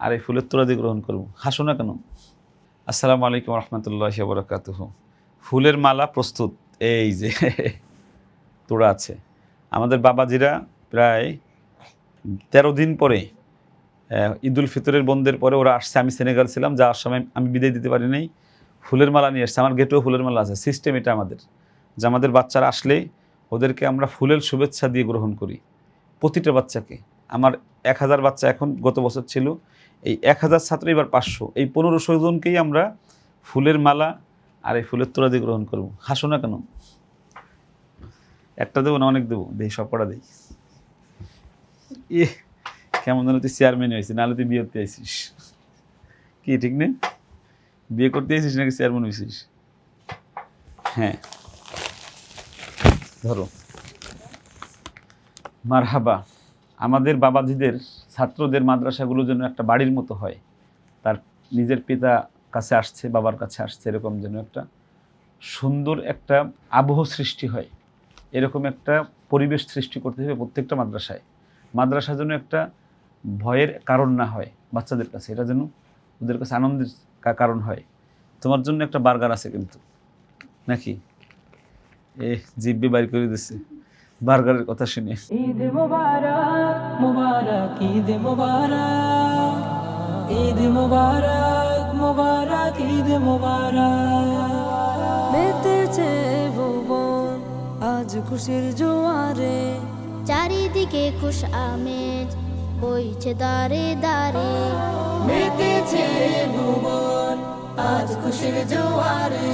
আর এই ফুলের তোড়া দিয়ে গ্রহণ করব। হাসো না কেন? আসসালামু আলাইকুম রহমতুল্লাহ বরকাত ফুলের মালা প্রস্তুত। এই যে তোড়া আছে। আমাদের বাবাজিরা প্রায় তেরো দিন পরে ঈদুল ফিতরের বন্ধের পরে ওরা আসছে। আমি সেনেগাল ছিলাম, যাওয়ার সময় আমি বিদায় দিতে পারি নাই। ফুলের মালা নিয়ে এসছে আমার গেটেও ফুলের মালা আছে। সিস্টেম এটা আমাদের। যে আমাদের বাচ্চারা আসলে ওদেরকে আমরা ফুলের শুভেচ্ছা দিয়ে গ্রহণ করি। প্রতিটা বাচ্চাকে। আমার এক হাজার বাচ্চা এখন গত বছর ছিল। এই এক হাজার ছাত্র এবার পাঁচশো। এই পনেরোশো জনকেই আমরা ফুলের মালা আর এই ফুলের তোড়া দিয়ে গ্রহণ করব। হাসো না কেন? একটা দেবো না অনেক দেবো? দেই, সব কটা দেই। এ কেমন যেন তুই চেয়ারম্যান হয়েছিস, নাহলে তুই বিয়ে করতে আইসিস। কি, ঠিক নেই বিয়ে করতে আইসিস নাকি চেয়ারম্যান হয়েছিস হ্যাঁ। ধরো। মারহাবা। আমাদের বাবাজিদের, ছাত্রদের মাদ্রাসাগুলো যেন একটা বাড়ির মতো হয়। তার নিজের পিতা কাছে আসছে, বাবার কাছে আসছে, এরকম যেন একটা সুন্দর একটা আবহ সৃষ্টি হয়। এরকম একটা পরিবেশ সৃষ্টি করতে হবে প্রত্যেকটা মাদ্রাসায়। মাদ্রাসা যেন একটা ভয়ের কারণ না হয় বাচ্চাদের কাছে, এটা যেন ওদের কাছে আনন্দের কারণ হয়। তোমার জন্য একটা বার্গার আছে কিন্তু। নাকি? এ জিব্বে বাইর করে দিছে। বার্গারের কথা শুনে। ঈদ মুবারক মুবারক ঈদ মুবারক ঈদ মুবারক মুবারক ঈদ মুবারক। মেতেছে ভুবন আজ খুশির জোয়ারে। চারিদিকে খুশ আমেজ বইছে দারে দারে মেতেছে ভুবন আজ খুশির জোয়ারে।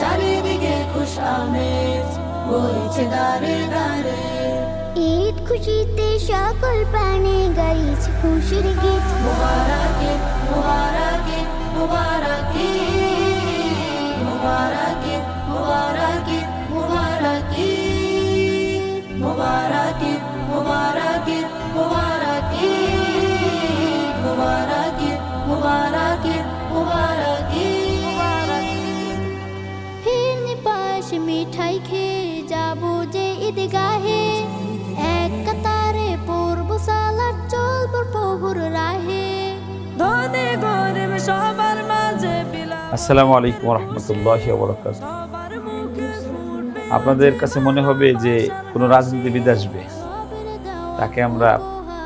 চারিদিকে খুশ আমেজ বইছে দারে দারে ঈদ খুশিতে সকল প্রাণে গাইছে খুশির গীত মুবারক মুবারক মুবারক মুবারক মুবারক মুবারক মুবারক মুবারক মুবারক মুবারক মুবারক মুবারক ফিরনি পাশ মিঠাই খেয়ে ঈদগাহে এক কাতারে পূর্ব সালার চলবো প্রভুর রাহে। ধনে গরিব সবার মাঝে আসসালামু আলাইকুম রহমতুল্লাহ বরকাত সবার মুখে আপনাদের কাছে মনে হবে যে কোনো রাজনীতিবিদ আসবে। তাকে আমরা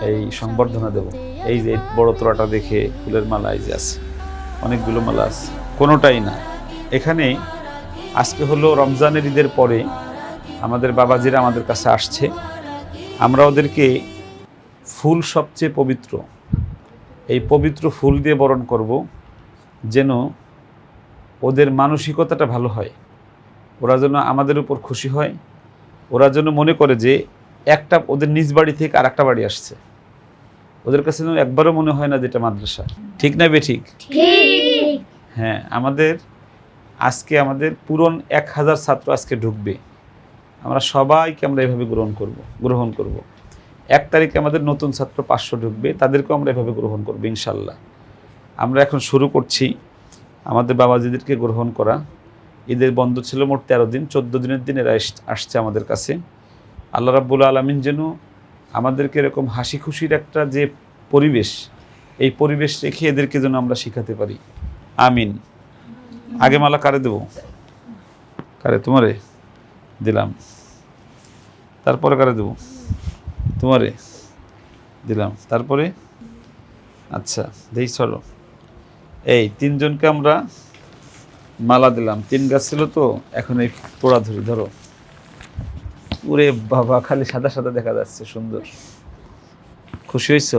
এই সংবর্ধনা দেব। এই যে বড় তোড়াটা দেখে ফুলের মালা এই যে আছে অনেকগুলো মালা আছে। কোনোটাই না। এখানে আজকে হলো রমজানের ঈদের পরে আমাদের বাবাজিরা আমাদের কাছে আসছে। আমরা ওদেরকে ফুল সবচেয়ে পবিত্র এই পবিত্র ফুল দিয়ে বরণ করব যেন ওদের মানসিকতাটা ভালো হয়। ওরা যেন আমাদের উপর খুশি হয়। ওরা যেন মনে করে যে একটা ওদের নিজ বাড়ি থেকে আর একটা বাড়ি আসছে। ওদের কাছে যেন একবারও মনে হয় না যেটা মাদ্রাসা। ঠিক না বে ঠিক। হ্যাঁ আমাদের আজকে আমাদের পুরন এক হাজার ছাত্র আজকে ঢুকবে। আমরা সবাইকে আমরা এভাবে গ্রহণ করব গ্রহণ করব। এক তারিখে আমাদের নতুন ছাত্র পাঁচশো ঢুকবে, তাদেরকেও আমরা এভাবে গ্রহণ করব, ইনশাল্লাহ। আমরা এখন শুরু করছি আমাদের বাবাজিদেরকে গ্রহণ করা। ঈদের বন্ধ ছিল মোট তেরো দিন, চোদ্দ দিনের দিন এরা আসছে আমাদের কাছে। আল্লাহ রাব্বুল আলমিন যেন আমাদেরকে এরকম হাসি খুশির একটা যে পরিবেশ, এই পরিবেশ রেখে এদেরকে যেন আমরা শিখাতে পারি। আমিন। আগে মালা কারে দেবো? কারে, তোমারে? দিলাম। তারপরে কারে দেবো? তোমারে দিলাম। তারপরে? আচ্ছা দেই, চলো। এই তিনজনকে আমরা মালা দিলাম। তিন গাছ ছিল তো, এখন এই পোড়া ধরি, ধরো। ওরে বাবা, খালি সাদা সাদা দেখা যাচ্ছে, সুন্দর। খুশি হয়েছ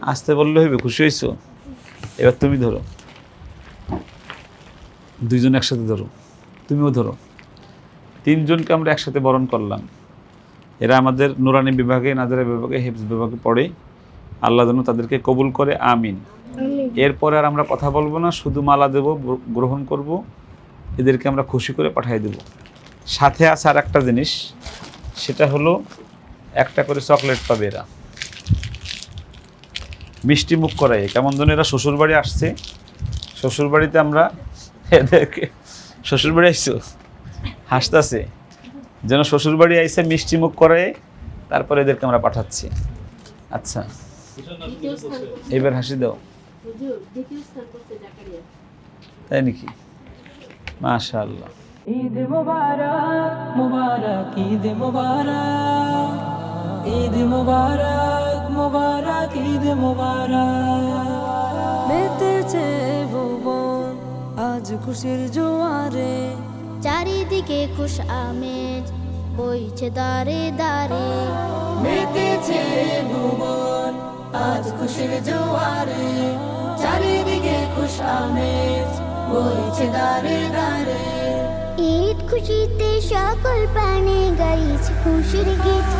আসতে বললে হইবে, খুশি হয়েছ এবার তুমি ধরো। দুইজন একসাথে ধরো। তুমিও ধরো। তিনজনকে আমরা একসাথে বরণ করলাম। এরা আমাদের নুরানি বিভাগে নাজারা বিভাগে হেফজ বিভাগে পড়ে। আল্লাহ যেন তাদেরকে কবুল করে আমিন। এরপরে আর আমরা কথা বলব না শুধু মালা দেব গ্রহণ করব। এদেরকে আমরা খুশি করে পাঠিয়ে দেব। সাথে আছে আর একটা জিনিস সেটা হলো একটা করে চকলেট পাবে এরা। মিষ্টি মুখ করাই। কেমন যেন এরা শ্বশুরবাড়ি আসছে। শ্বশুরবাড়িতে আমরা এদেরকে শ্বশুরবাড়ি আসছো? হাসতাছে যেন শ্বশুরবাড়ি আইসে মিষ্টি মুখ করে তারপরে এদেরকে আমরা পাঠাচ্ছি। আচ্ছা এবার হাসি দাও। তাই নাকি? মাশাআল্লাহ। ঈদ মুবারক মুবারক ঈদ মুবারক ঈদ মুবারক মুবারক ঈদ মুবারক। মেতেছে ভুবন আজ খুশির জোয়ারে। চারিদিকে খুশ আমেজ বইছে দারে দারে মেতেছে ভুবন আজ খুশির জোয়ারে। চারিদিকে খুশ আমেজ বইছে দারে দারে ঈদ খুশিতে সকল প্রাণে গাইছে খুশির গীত।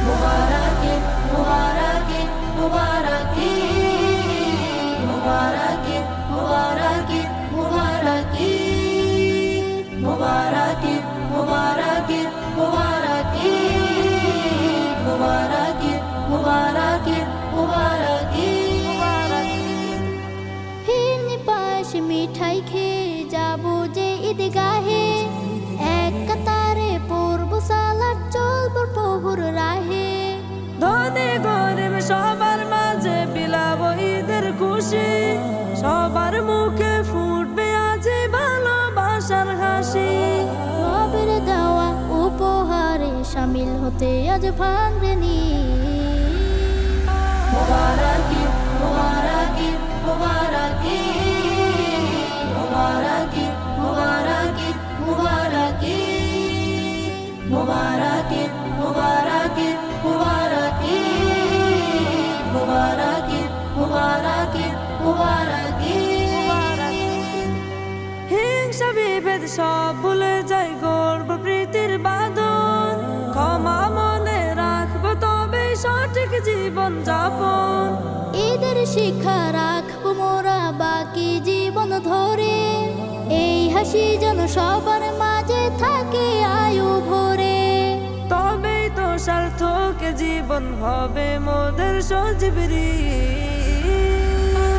হতে আজ মুবারক মুবারক মুবারক মুবারক মুবারক মুবারক মুবারক মুবারক মুবারক মুবারক মুবারক মুবারক হিংসা বিভেদ সব ভুলে যাই গর্ব প্রীতির বাঁধন সঠিক জীবন যাপন। এদের শিক্ষা রাখব মোরা বাকি জীবন ধরে। এই হাসি যেন সবার মাঝে থাকে আয়ু ভরে। তবেই তো সার্থক জীবন হবে মোদের সজীবী